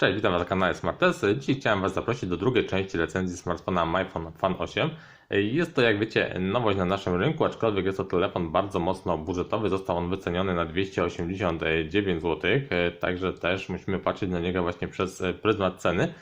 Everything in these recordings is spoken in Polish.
Cześć, witam na kanale Smartest. Dzisiaj chciałem Was zaprosić do drugiej części recenzji smartfona MyPhone Fan 8. Jest to, jak wiecie, nowość na naszym rynku, aczkolwiek jest to telefon bardzo mocno budżetowy. Został on wyceniony na 289 zł, także też musimy patrzeć na niego właśnie przez pryzmat ceny.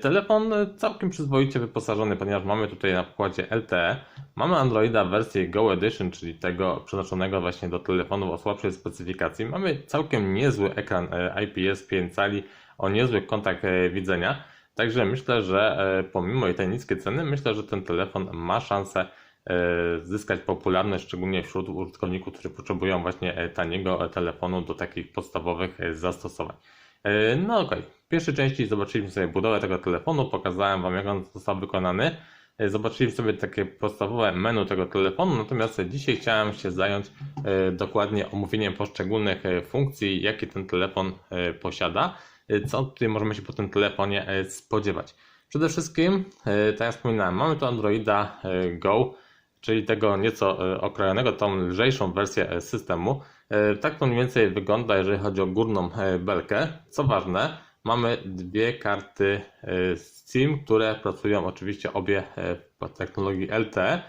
Telefon całkiem przyzwoicie wyposażony, ponieważ mamy tutaj na pokładzie LTE. Mamy Androida w wersji Go Edition, czyli tego przeznaczonego właśnie do telefonów o słabszej specyfikacji. Mamy całkiem niezły ekran IPS 5 cali o niezłych kątach e, widzenia. Także myślę, że e, pomimo tej niskiej ceny, myślę, że ten telefon ma szansę e, zyskać popularność, szczególnie wśród użytkowników, którzy potrzebują właśnie taniego telefonu do takich podstawowych zastosowań. No okay. w pierwszej części zobaczyliśmy sobie budowę tego telefonu, pokazałem Wam jak on został wykonany. Zobaczyliśmy sobie takie podstawowe menu tego telefonu, natomiast dzisiaj chciałem się zająć dokładnie omówieniem poszczególnych funkcji, jakie ten telefon posiada co tutaj możemy się po tym telefonie e, spodziewać. Przede wszystkim, e, tak jak wspominałem, mamy tu Androida e, Go, czyli tego nieco okrojonego, tą lżejszą wersję systemu. Tak to mniej więcej wygląda, jeżeli chodzi o górną belkę. Co ważne, mamy dwie karty SIM, które pracują oczywiście obie w technologii LTE.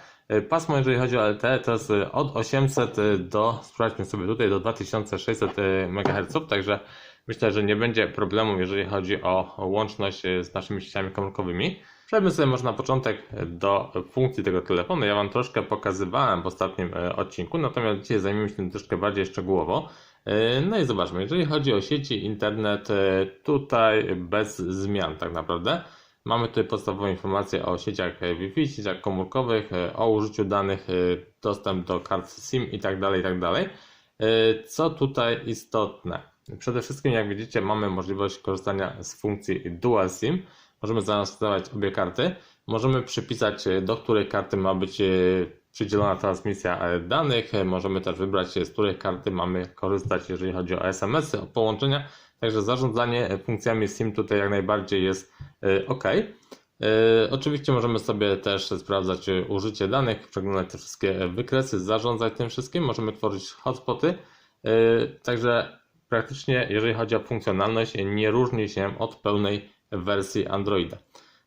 Pasmo, jeżeli chodzi o LTE, to jest od 800 do, sprawdźmy sobie tutaj, do 2600 MHz, także Myślę, że nie będzie problemu, jeżeli chodzi o łączność z naszymi sieciami komórkowymi. Przejdźmy sobie może na początek do funkcji tego telefonu. Ja Wam troszkę pokazywałem w ostatnim e, odcinku, natomiast dzisiaj zajmiemy się tym troszkę bardziej szczegółowo. E, no i zobaczmy, jeżeli chodzi o sieci, internet, e, tutaj bez zmian tak naprawdę. Mamy tutaj podstawowe informacje o sieciach Wi-Fi, sieciach komórkowych, o użyciu danych, dostęp do kart SIM itd. Tak itd. Tak Co tutaj istotne? Przede wszystkim, jak widzicie, mamy możliwość korzystania z funkcji Dual SIM. Możemy zainstalować obie karty. Możemy przypisać, do której karty ma być e, przydzielona transmisja e, danych. Możemy też wybrać, z której karty mamy korzystać, jeżeli chodzi o SMS-y, o połączenia. Także zarządzanie funkcjami SIM tutaj jak najbardziej jest e, OK. Oczywiście możemy sobie też sprawdzać użycie danych, przeglądać te wszystkie wykresy, zarządzać tym wszystkim. Możemy tworzyć hotspoty. Także praktycznie, jeżeli chodzi o funkcjonalność, nie różni się od pełnej wersji Androida.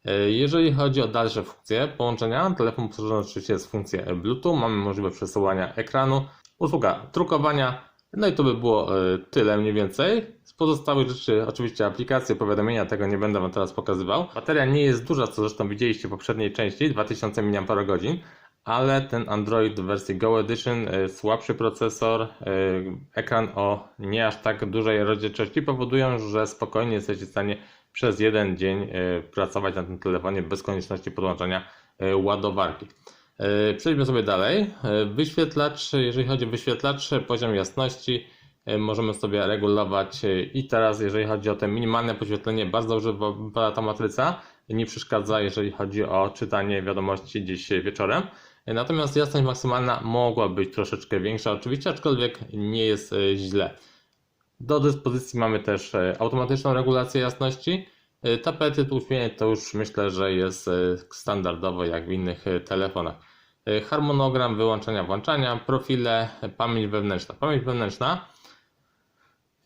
E, jeżeli chodzi o dalsze funkcje połączenia, telefon posłużony oczywiście jest funkcję Bluetooth, mamy możliwość przesyłania ekranu, usługa drukowania, no i to by było e, tyle mniej więcej. Z pozostałych rzeczy, oczywiście aplikacje, powiadomienia, tego nie będę Wam teraz pokazywał. Bateria nie jest duża, co zresztą widzieliście w poprzedniej części, 2000 mAh, ale ten Android w wersji Go Edition, e, słabszy procesor, e, ekran o nie aż tak dużej rozdzielczości powodują, że spokojnie jesteście w stanie przez jeden dzień e, pracować na tym telefonie bez konieczności podłączania ładowarki. Przejdźmy sobie dalej. Wyświetlacz, jeżeli chodzi o wyświetlacz, poziom jasności możemy sobie regulować i teraz jeżeli chodzi o te minimalne podświetlenie, bardzo dobrze wypada ta matryca, nie przeszkadza jeżeli chodzi o czytanie wiadomości dziś wieczorem. Natomiast jasność maksymalna mogła być troszeczkę większa, oczywiście, aczkolwiek nie jest e, źle. Do dyspozycji mamy też e, automatyczną regulację jasności. E, tapety tłumienie to już myślę, że jest standardowo jak w innych telefonach. Harmonogram wyłączania, włączania, profile, pamięć wewnętrzna. Pamięć wewnętrzna.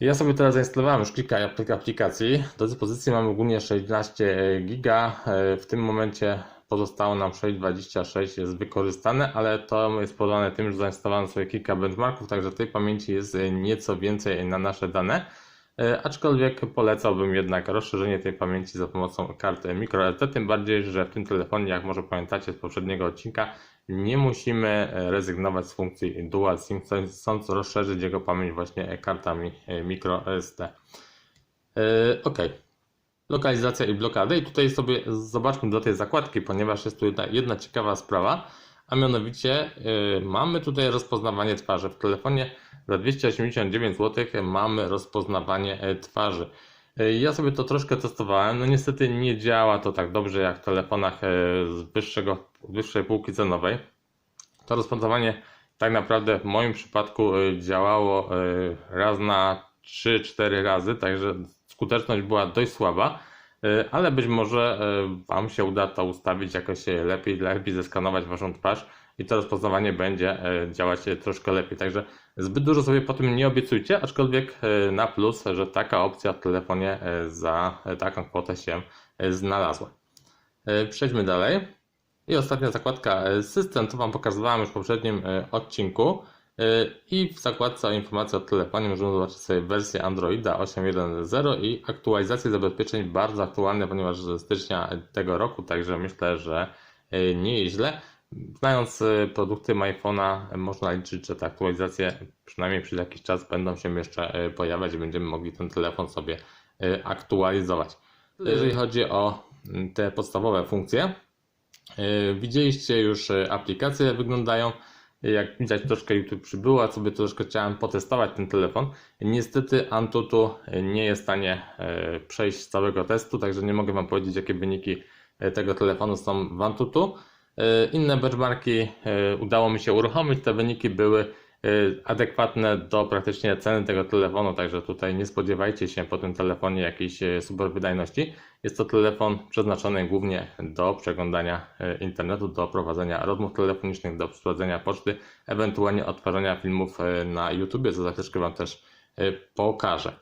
Ja sobie teraz zainstalowałem już kilka aplikacji. Do dyspozycji mamy ogólnie 16 giga. W tym momencie pozostało nam 6,26 jest wykorzystane, ale to jest podane tym, że zainstalowałem sobie kilka benchmarków, także tej pamięci jest nieco więcej na nasze dane. E, aczkolwiek polecałbym jednak rozszerzenie tej pamięci za pomocą karty microSD, tym bardziej, że w tym telefonie, jak może pamiętacie z poprzedniego odcinka, nie musimy rezygnować z funkcji Dual SIM, chcąc rozszerzyć jego pamięć właśnie kartami microSD. E, ok, lokalizacja i blokady. I tutaj sobie zobaczmy do tej zakładki, ponieważ jest tu jedna, jedna ciekawa sprawa, a mianowicie yy, mamy tutaj rozpoznawanie twarzy. W telefonie za 289 zł mamy rozpoznawanie e, twarzy. Yy, ja sobie to troszkę testowałem, no niestety nie działa to tak dobrze jak w telefonach yy, z wyższego, wyższej półki cenowej. To rozpoznawanie tak naprawdę w moim przypadku działało raz na 3-4 razy, także skuteczność była dość słaba, e, ale być może e, Wam się uda to ustawić jakoś lepiej, lepiej zeskanować Waszą twarz i to rozpoznawanie będzie e, działać troszkę lepiej. Także Zbyt dużo sobie po tym nie obiecujcie, aczkolwiek na plus, że taka opcja w telefonie za taką kwotę się znalazła. Przejdźmy dalej. I ostatnia zakładka system, to Wam pokazywałem już w poprzednim odcinku. E, I w zakładce o informacje o telefonie możemy zobaczyć sobie wersję Androida 8.1.0 i aktualizację zabezpieczeń bardzo aktualne, ponieważ z stycznia tego roku, także myślę, że e, nie jest źle. Znając e, produkty iPhone'a, można liczyć, że te aktualizacje przynajmniej przez jakiś czas będą się jeszcze pojawiać i będziemy mogli ten telefon sobie aktualizować. Jeżeli chodzi o mm, te podstawowe funkcje, widzieliście już aplikacje jak wyglądają. Jak widać troszkę YouTube przybyło, a sobie troszkę chciałem potestować ten telefon. Niestety Antutu nie jest w stanie e, przejść całego testu, także nie mogę Wam powiedzieć jakie wyniki e, tego telefonu są w Antutu. E, Inne benchmarki udało mi się uruchomić, te wyniki były adekwatne do praktycznie ceny tego telefonu, także tutaj nie spodziewajcie się po tym telefonie jakiejś e, super wydajności. Jest to telefon przeznaczony głównie do przeglądania e, internetu, do prowadzenia rozmów telefonicznych, do przeprowadzenia poczty, ewentualnie odtwarzania filmów na YouTube, co za chwileczkę Wam też pokażę.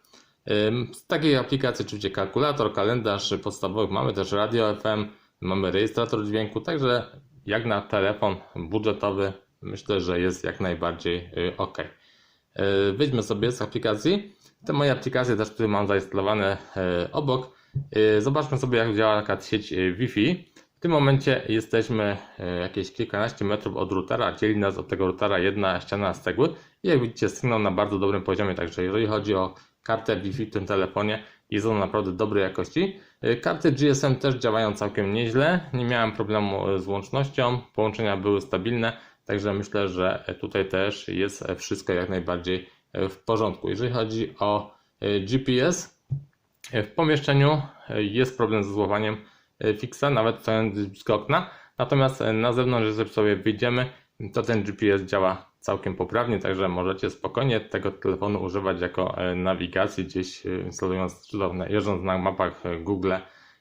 Z takiej aplikacji oczywiście kalkulator, kalendarz podstawowych, mamy też radio FM, mamy rejestrator dźwięku, także jak na telefon budżetowy myślę, że jest jak najbardziej y, ok. Wyjdźmy sobie z aplikacji. Te moje aplikacje też, które mam zainstalowane y, obok. Y, Zobaczmy sobie jak działa taka sieć Wi-Fi. W tym momencie jesteśmy jakieś kilkanaście metrów od routera, dzieli nas od tego routera jedna ściana z cegły i jak widzicie sygnał na bardzo dobrym poziomie, także jeżeli chodzi o kartę Wi-Fi w tym telefonie jest ona naprawdę dobrej jakości. Karty GSM też działają całkiem nieźle, nie miałem problemu z łącznością, połączenia były stabilne, także myślę, że tutaj też jest wszystko jak najbardziej w porządku. Jeżeli chodzi o y, GPS, w pomieszczeniu e, jest problem ze złamaniem e, fixa, nawet stojąc blisko okna. Natomiast e, na zewnątrz, jeżeli sobie wyjdziemy, to ten GPS działa całkiem poprawnie, także możecie spokojnie tego telefonu używać jako e, nawigacji gdzieś e, instalując, czy to jeżdżąc na mapach e, Google,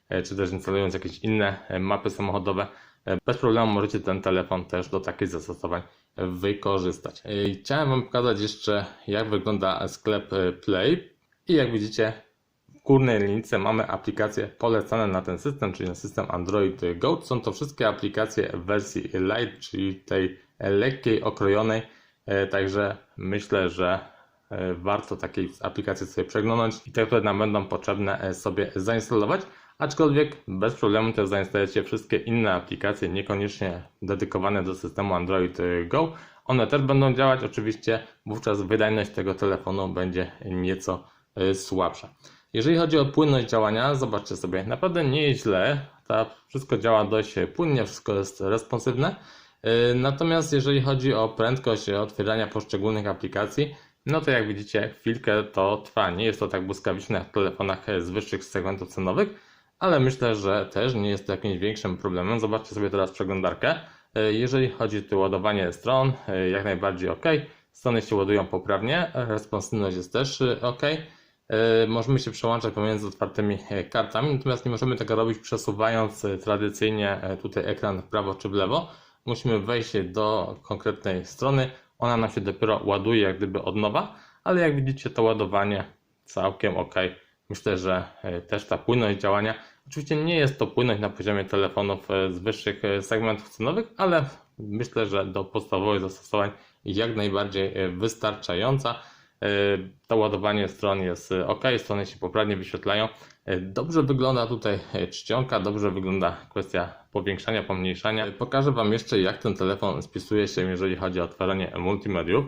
e, czy też instalując jakieś inne e, mapy samochodowe. E, Bez problemu możecie ten telefon też do takich zastosowań wykorzystać. E, Chciałem Wam pokazać jeszcze, jak wygląda sklep e, Play. I jak widzicie, w górnej linijce mamy aplikacje polecane na ten system, czyli na system Android Go. Są to wszystkie aplikacje w wersji Lite, czyli tej lekkiej, okrojonej. Także myślę, że warto takiej aplikacji sobie przeglądnąć i te, które nam będą potrzebne sobie zainstalować. Aczkolwiek bez problemu też zainstalujecie wszystkie inne aplikacje, niekoniecznie dedykowane do systemu Android e, Go. One też będą działać, oczywiście wówczas wydajność tego telefonu będzie nieco e, słabsza. Jeżeli chodzi o płynność działania, zobaczcie sobie, naprawdę nie jest źle. Ta, wszystko działa dość płynnie, wszystko jest responsywne. Yy, Natomiast jeżeli chodzi o prędkość otwierania poszczególnych aplikacji, no to jak widzicie, chwilkę to trwa. Nie jest to tak błyskawiczne jak w telefonach z wyższych segmentów cenowych, ale myślę, że też nie jest to jakimś większym problemem. Zobaczcie sobie teraz przeglądarkę. Yy, Jeżeli chodzi o ładowanie stron, yy, jak najbardziej ok. Strony się ładują poprawnie, responsywność jest też ok. E, Możemy się przełączać pomiędzy otwartymi e, kartami, natomiast nie możemy tego robić przesuwając e, tradycyjnie e, tutaj ekran w prawo czy w lewo. Musimy wejść do konkretnej strony. Ona nam się dopiero ładuje jak gdyby od nowa, ale jak widzicie to ładowanie całkiem ok. Myślę, że e, też ta płynność działania. Oczywiście nie jest to płynność na poziomie telefonów e, z wyższych e, segmentów cenowych, ale myślę, że do podstawowych zastosowań jak najbardziej e, wystarczająca. To ładowanie stron jest ok, strony się poprawnie wyświetlają. Dobrze wygląda tutaj czcionka, dobrze wygląda kwestia powiększania, pomniejszania. Pokażę Wam jeszcze jak ten telefon spisuje się, jeżeli chodzi o odtwarzanie multimediów.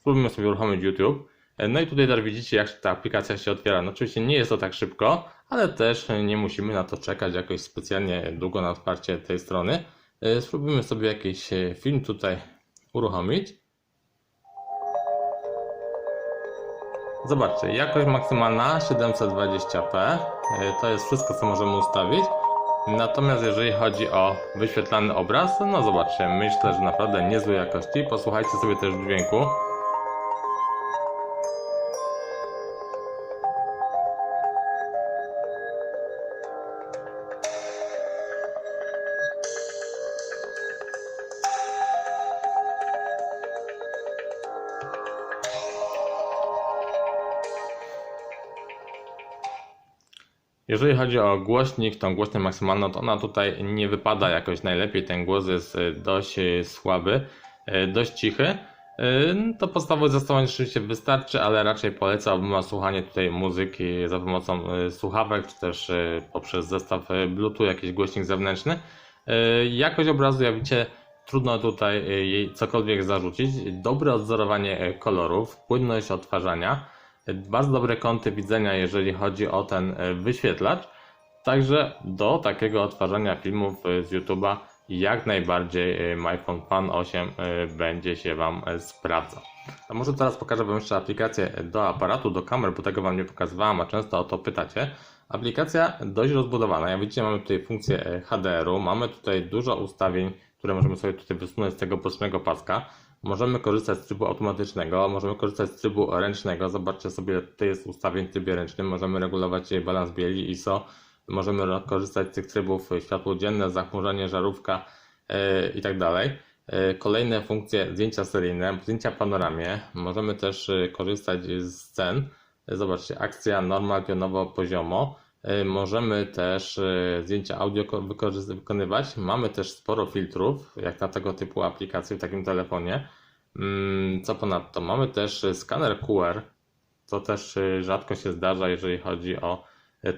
Spróbujmy sobie uruchomić YouTube. No i tutaj też widzicie jak ta aplikacja się otwiera. No oczywiście nie jest to tak szybko, ale też nie musimy na to czekać jakoś specjalnie długo na otwarcie tej strony. E, Spróbujmy sobie jakiś e, film tutaj uruchomić. Zobaczcie, jakość maksymalna 720p. E, To jest wszystko, co możemy ustawić. Natomiast jeżeli chodzi o wyświetlany obraz, no zobaczcie, myślę, że naprawdę niezłej jakości. Posłuchajcie sobie też dźwięku. Jeżeli chodzi o głośnik, tą głośność maksymalną, to ona tutaj nie wypada jakoś najlepiej. Ten głos jest y, dość y, słaby, y, dość cichy. To podstawowych zastosowań oczywiście wystarczy, ale raczej polecałbym słuchanie tutaj muzyki za pomocą słuchawek, czy też poprzez zestaw Bluetooth, jakiś głośnik zewnętrzny. Jakość obrazu, jak widzicie, trudno tutaj jej cokolwiek zarzucić. Dobre odzorowanie kolorów, płynność odtwarzania, bardzo dobre kąty widzenia, jeżeli chodzi o ten y, wyświetlacz. Także do takiego odtwarzania filmów y, z YouTube'a jak najbardziej y, MyPhone Fan 8 y, będzie się Wam sprawdzał. A może teraz pokażę Wam jeszcze aplikację do aparatu, do kamer, bo tego Wam nie pokazywałam, a często o to pytacie. Aplikacja dość rozbudowana. Jak widzicie, mamy tutaj funkcję e, HDR-u, mamy tutaj dużo ustawień, które możemy sobie tutaj wysunąć z tego bocznego paska. Możemy korzystać z trybu automatycznego, możemy korzystać z trybu ręcznego. Zobaczcie sobie, tutaj jest ustawień w trybie ręcznym. Możemy regulować balans bieli, ISO. Możemy korzystać z tych trybów światło dzienne, zachmurzenie, żarówka i tak dalej. E, Kolejne funkcje zdjęcia seryjne, zdjęcia panoramie. Możemy też e, korzystać z scen. E, Zobaczcie, akcja normal, pionowo, poziomo. E, Możemy też e, zdjęcia audio wykonywać. Mamy też sporo filtrów, jak na tego typu aplikacje w takim telefonie. Mm, Co ponadto? Mamy też e, skaner QR, co też rzadko się zdarza, jeżeli chodzi o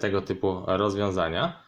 tego typu rozwiązania.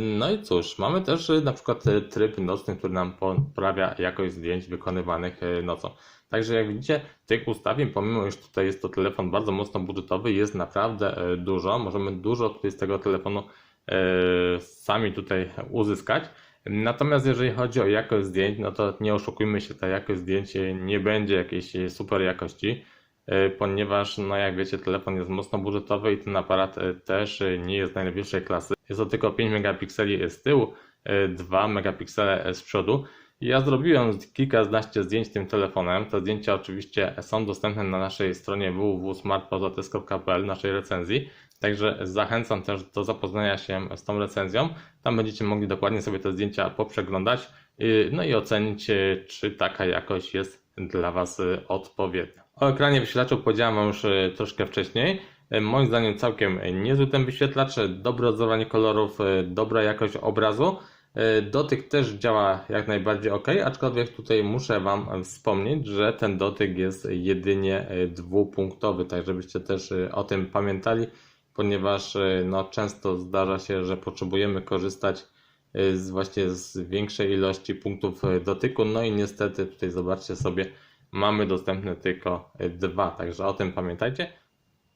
No i cóż, mamy też na przykład tryb nocny, który nam poprawia jakość zdjęć wykonywanych nocą. Także jak widzicie, tych ustawień, pomimo iż tutaj jest to telefon bardzo mocno budżetowy, jest naprawdę e, dużo. Możemy dużo tutaj z tego telefonu e, sami tutaj uzyskać. Natomiast jeżeli chodzi o jakość zdjęć, no to nie oszukujmy się, ta jakość zdjęć nie będzie jakiejś super jakości, e, ponieważ no jak wiecie, telefon jest mocno budżetowy i ten aparat też nie jest najlepszej klasy. Jest to tylko 5 megapikseli z tyłu, e, 2 megapiksele z przodu. Ja zrobiłem kilkanaście zdjęć tym telefonem. Te zdjęcia oczywiście są dostępne na naszej stronie www.smartphototes.pl, naszej recenzji. Także zachęcam też do zapoznania się z tą recenzją. Tam będziecie mogli dokładnie sobie te zdjęcia poprzeglądać, yy, no i ocenić, yy, czy taka jakość jest dla Was yy, odpowiednia. O ekranie wyświetlacza powiedziałem już troszkę wcześniej. Moim zdaniem całkiem niezły ten wyświetlacz, dobre odzowanie kolorów, dobra jakość obrazu. E, Dotyk też działa jak najbardziej ok, aczkolwiek tutaj muszę Wam wspomnieć, że ten dotyk jest jedynie e, dwupunktowy, tak żebyście też e, o tym pamiętali, ponieważ e, no, często zdarza się, że potrzebujemy korzystać e, z właśnie z większej ilości punktów e, dotyku, no i niestety tutaj zobaczcie sobie, mamy dostępne tylko e, dwa, także o tym pamiętajcie.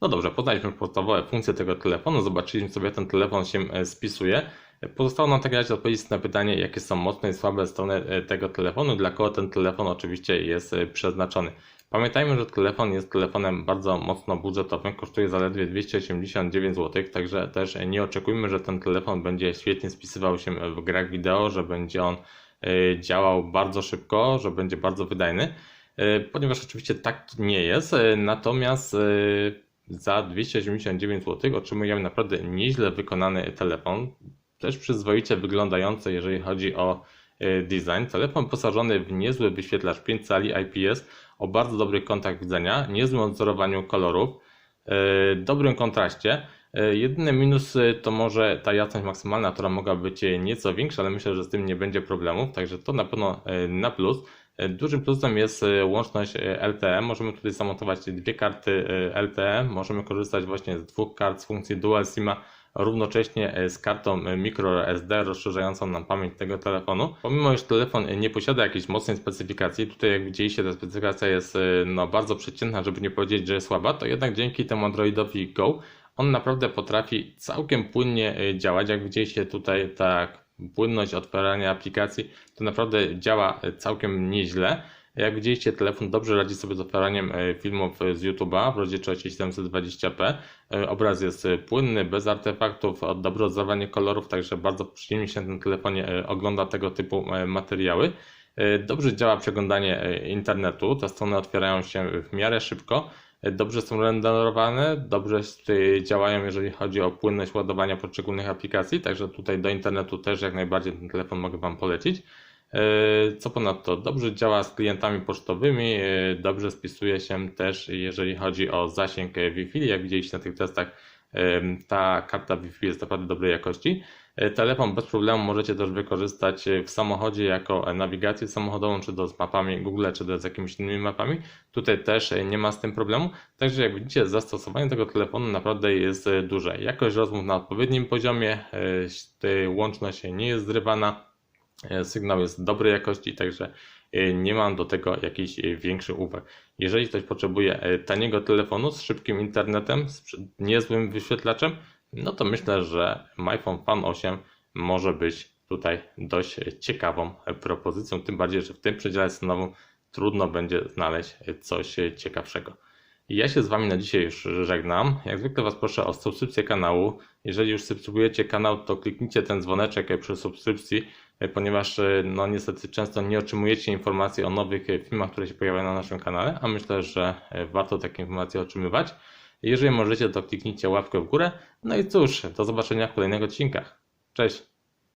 No dobrze, poznaliśmy podstawowe funkcje tego telefonu, zobaczyliśmy sobie jak ten telefon się e, spisuje. Pozostało nam tak naprawdę odpowiedzieć na pytanie, jakie są mocne i słabe strony e, tego telefonu, dla kogo ten telefon oczywiście jest e, przeznaczony. Pamiętajmy, że telefon jest telefonem bardzo mocno budżetowym, kosztuje zaledwie 289 zł, także też nie oczekujmy, że ten telefon będzie świetnie spisywał się w grach wideo, że będzie on e, działał bardzo szybko, że będzie bardzo wydajny, ponieważ oczywiście tak nie jest, natomiast za 289 zł otrzymujemy naprawdę nieźle wykonany telefon, też przyzwoicie wyglądający, jeżeli chodzi o e, design. Telefon wyposażony w niezły wyświetlacz 5 cali IPS o bardzo dobrych kątach widzenia, niezłym odzorowaniu kolorów, e, dobrym kontraście. E, Jedyny minus to może ta jasność maksymalna, która mogła być nieco większa, ale myślę, że z tym nie będzie problemów, także to na pewno na plus. Dużym plusem jest łączność LTE. Możemy tutaj zamontować dwie karty LTE. Możemy korzystać właśnie z dwóch kart z funkcji Dual SIMa równocześnie e, z kartą e, microSD rozszerzającą nam pamięć tego telefonu. Pomimo, iż telefon e, nie posiada jakiejś mocnej specyfikacji, tutaj jak widzieliście ta specyfikacja jest no, bardzo przeciętna, żeby nie powiedzieć, że słaba, to jednak dzięki temu Androidowi Go on naprawdę potrafi całkiem płynnie działać. Jak widzieliście tutaj tak płynność otwierania aplikacji to naprawdę działa całkiem nieźle. Jak widzieliście, telefon dobrze radzi sobie z otwieraniem e, filmów z YouTube'a w rozdzielczości 720p. E, Obraz jest e, płynny, bez artefaktów, dobre oddawanie kolorów, także bardzo przyjemnie się na tym telefonie ogląda tego typu materiały. Dobrze działa przeglądanie internetu, te strony otwierają się w miarę szybko. Dobrze są renderowane, dobrze działają, jeżeli chodzi o płynność ładowania poszczególnych aplikacji, także tutaj do internetu też jak najbardziej ten telefon mogę Wam polecić. E, Co ponadto, dobrze działa z klientami pocztowymi, e, dobrze spisuje się też, jeżeli chodzi o zasięg e, Wi-Fi. Jak widzieliście na tych testach, ta karta Wi-Fi jest naprawdę dobrej jakości. Telefon bez problemu możecie też wykorzystać w samochodzie jako nawigację samochodową, czy to z mapami Google, czy to z jakimiś innymi mapami. Tutaj też nie ma z tym problemu. Także jak widzicie, zastosowanie tego telefonu naprawdę jest duże. Jakość rozmów na odpowiednim poziomie, łączność nie jest zrywana, sygnał jest dobrej jakości, także e, nie mam do tego jakichś e, większych uwag. Jeżeli ktoś potrzebuje e, taniego telefonu z szybkim internetem, z niezłym wyświetlaczem, no to myślę, że iPhone Fan 8 może być tutaj dość ciekawą propozycją, tym bardziej, że w tym przedziale cenowym trudno będzie znaleźć coś ciekawszego. Ja się z Wami na dzisiaj już żegnam. Jak zwykle Was proszę o subskrypcję kanału. Jeżeli już subskrybujecie kanał, to kliknijcie ten dzwoneczek przy subskrypcji, ponieważ no niestety często nie otrzymujecie informacji o nowych filmach, które się pojawiają na naszym kanale, a myślę, że warto takie informacje otrzymywać. Jeżeli możecie, to kliknijcie łapkę w górę. No i cóż, do zobaczenia w kolejnych odcinkach. Cześć!